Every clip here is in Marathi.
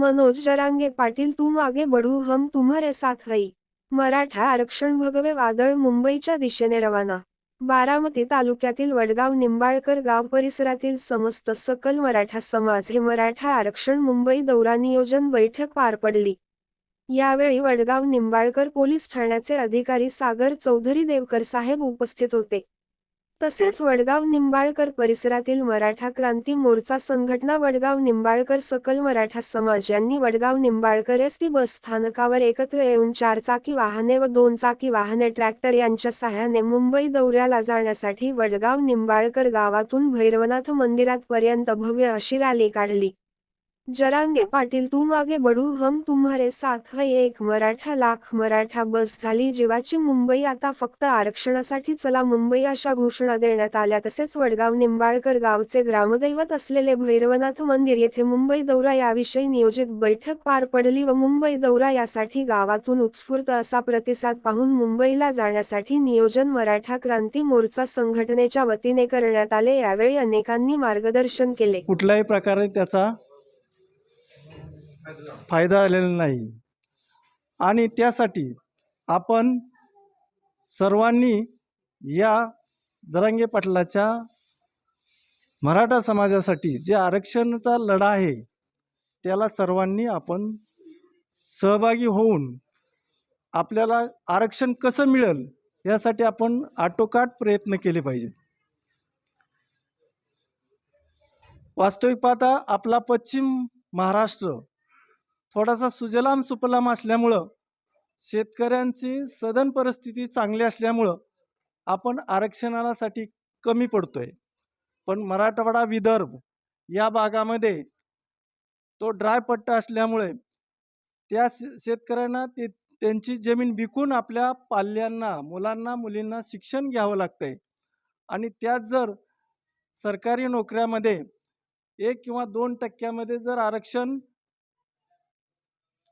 मनोज जरांगे पाटील तुम आगे बढू हम तुम्हारे साथ हई मराठा आरक्षण भगवे वादळ मुंबईच्या दिशेने रवाना. बारामती तालुक्यातील वडगाव निंबाळकर गाव परिसरातील समस्त सकल मराठा समाज हे मराठा आरक्षण मुंबई दौरा नियोजन बैठक पार पडली. यावेळी वडगाव निंबाळकर पोलीस ठाण्याचे अधिकारी सागर चौधरी देवकर साहेब उपस्थित होते. तसेच वडगाव निंबाळकर परिसरातील मराठा क्रांती मोर्चा संघटना वडगाव निंबाळकर सकल मराठा समाज यांनी Wadgaon Nimbalkar S T bus स्थानकावर एकत्र येऊन चारचाकी वाहने व दोन चाकी वाहने ट्रॅक्टर यांच्या सहाय्याने मुंबई दौऱ्याला जाण्यासाठी वडगाव निंबाळकर गावातून भैरवनाथ मंदिरात पर्यंत भव्य अशी रॅली काढली. जरांगे पाटील तू मागे बढू हम तुम्हारे साथ है एक मराठा लाख मराठा बस झाली जीवाची मुंबई आता फक्त आरक्षणासाठी चला मुंबई अशा घोषणा देण्यात आल्या. तसेच वडगाव निंबाळकर गावचे ग्रामदैवत असलेले भैरवनाथ मंदिर येथे मुंबई दौरा याविषयी नियोजित बैठक पार पडली व मुंबई दौरा यासाठी गावातून उत्स्फूर्त असा प्रतिसाद पाहून मुंबईला जाण्यासाठी नियोजन मराठा क्रांती मोर्चा संघटनेच्या वतीने करण्यात आले. यावेळी अनेकांनी मार्गदर्शन केले. कुठल्याही प्रकारे त्याचा फायदा झालेला नाही. आणि त्यासाठी आपण सर्वांनी या जरांगे पाटलाच्या मराठा समाजासाठी जे आरक्षणाचा लढा आहे त्याला सर्वांनी आपण सहभागी होऊन आपल्याला आरक्षण कसं मिळेल यासाठी आपण आटोकाट प्रयत्न केले पाहिजे वास्तविक पाहता आपला पश्चिम महाराष्ट्र थोडासा सुजलाम सुपलाम असल्यामुळं शेतकऱ्यांची सदन परिस्थिती चांगली असल्यामुळं आपण आरक्षणासाठी कमी पडतोय. पण मराठवाडा विदर्भ या भागामध्ये तो ड्राय पट्टा असल्यामुळे त्या शे- शेतकऱ्यांना ते त्यांची जमीन विकून आपल्या पाल्यांना मुलांना मुलींना शिक्षण घ्यावं लागतंय. आणि त्यात जर सरकारी नोकऱ्यामध्ये एक किंवा दोन टक्क्यामध्ये जर आरक्षण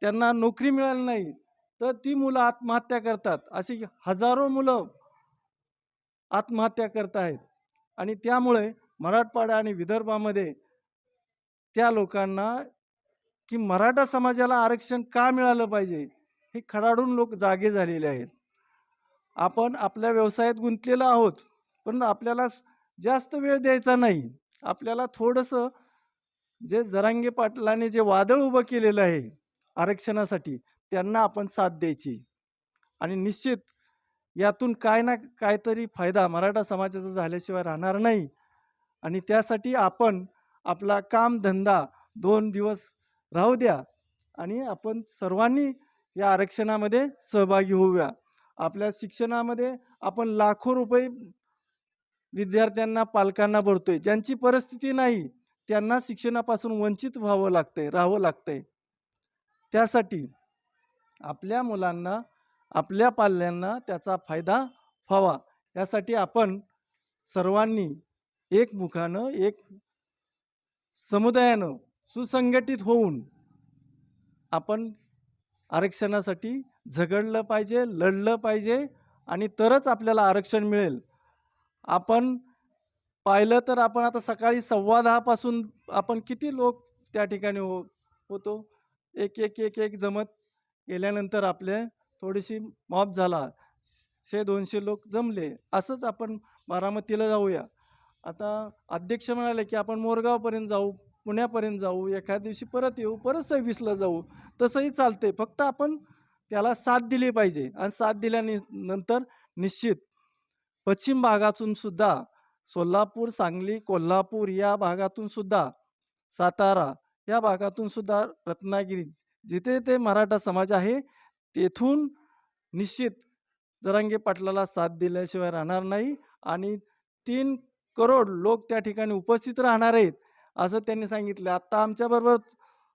त्यांना नोकरी मिळाली नाही तर ती मुलं आत्महत्या करतात. अशी हजारो मुलं आत्महत्या करत आहेत. आणि त्यामुळे मराठवाडा आणि विदर्भामध्ये त्या लोकांना की मराठा समाजाला आरक्षण का मिळालं पाहिजे हे खडाडून लोक जागे झालेले आहेत. आपण आपल्या व्यवसायात गुंतलेलो आहोत पण आपल्याला जास्त वेळ द्यायचा नाही. आपल्याला थोडंसं जे जरांगे पाटलाने जे वादळ उभं केलेलं आहे आरक्षणासाठी त्यांना आपण साथ द्यायची. आणि निश्चित यातून काय ना काहीतरी फायदा मराठा समाजाचा झाल्याशिवाय राहणार नाही. आणि त्यासाठी आपण आपला कामधंदा दोन दिवस राहू द्या आणि आपण सर्वांनी या आरक्षणामध्ये सहभागी होऊया. आपल्या शिक्षणामध्ये आपण लाखो रुपये विद्यार्थ्यांना पालकांना भरतोय. ज्यांची परिस्थिती नाही त्यांना शिक्षणापासून वंचित व्हावं लागतंय राहावं लागतंय. त्यासाठी आपल्या मुलांना आपल्या पाल्यांना त्याचा फायदा व्हावा. यासाठी आपण सर्वांनी एकमुखानं एक समुदायानं सुसंघटित होऊन आपण आरक्षणासाठी झगडलं पाहिजे लढलं पाहिजे आणि तरच आपल्याला आरक्षण मिळेल. आपण पाहिलं तर आपण आता सकाळी सव्वा दहापासून आपण किती लोक त्या ठिकाणी हो होतो? एक एक एक एक जमत गेल्यानंतर आपले थोडीशी मॉप झाला. शे दोनशे लोक जमले. असंच आपण बारामतीला जाऊया. आता अध्यक्ष म्हणाले की आपण मोरगावपर्यंत जाऊ पुण्यापर्यंत जाऊ एखाद्या दिवशी परत येऊ परत सव्वीसला जाऊ. तसंही चालते फक्त आपण त्याला साथ दिली पाहिजे. आणि साथ दिल्याने नंतर निश्चित. पश्चिम भागातून सुद्धा सोलापूर सांगली कोल्हापूर या भागातून सुद्धा सातारा या भागातून सुद्धा रत्नागिरी जिथे ते मराठा समाज आहे तेथून निश्चित जरांगे पाटलाला साथ दिल्याशिवाय राहणार नाही आणि तीन करोड लोक त्या ठिकाणी उपस्थित राहणार आहेत असं त्यांनी सांगितलं. आत्ता आमच्याबरोबर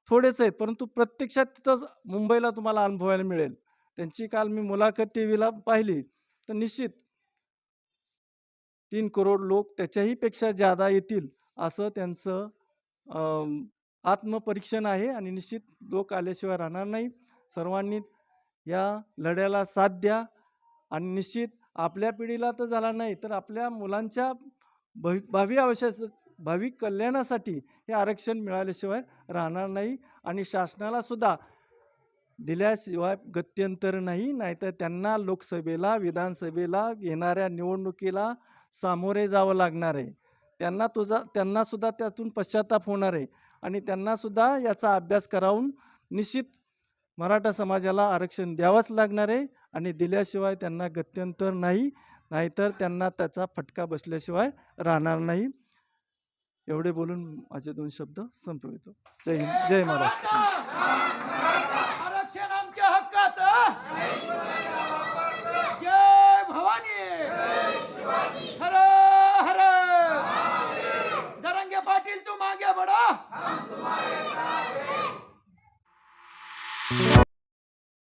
थोडेच आहेत परंतु प्रत्यक्षात तिथंच मुंबईला तुम्हाला अनुभवायला मिळेल. त्यांची काल मी मुलाखत टी व्हीला पाहिली तर निश्चित तीन करोड लोक त्याच्याही पेक्षा जादा येतील असं त्यांचं आत्मपरीक्षण आहे आणि निश्चित लोक आल्याशिवाय राहणार नाही. सर्वांनी या लढ्याला साथ द्या आणि निश्चित आपल्या पिढीला तर झाला नाही तर आपल्या मुलांच्या भवि भावी आयुष्यास भावी कल्याणासाठी हे आरक्षण मिळाल्याशिवाय राहणार नाही आणि शासनाला सुद्धा दिल्याशिवाय गत्यंतर नाही नाहीतर त्यांना लोकसभेला विधानसभेला येणाऱ्या निवडणुकीला सामोरे जावं लागणार आहे. त्यांना तुझा त्यांनासुद्धा त्यातून पश्चाताप होणार आहे. आणि त्यांनासुद्धा याचा अभ्यास करावून निश्चित मराठा समाजाला आरक्षण द्यावंच लागणार आहे आणि दिल्याशिवाय त्यांना गत्यंतर नाही नाहीतर त्यांना त्याचा फटका बसल्याशिवाय राहणार नाही. एवढे बोलून माझे दोन शब्द संपवितो जय हिंद जय महाराष्ट्र. आरक्षण आमच्या हक्काचं.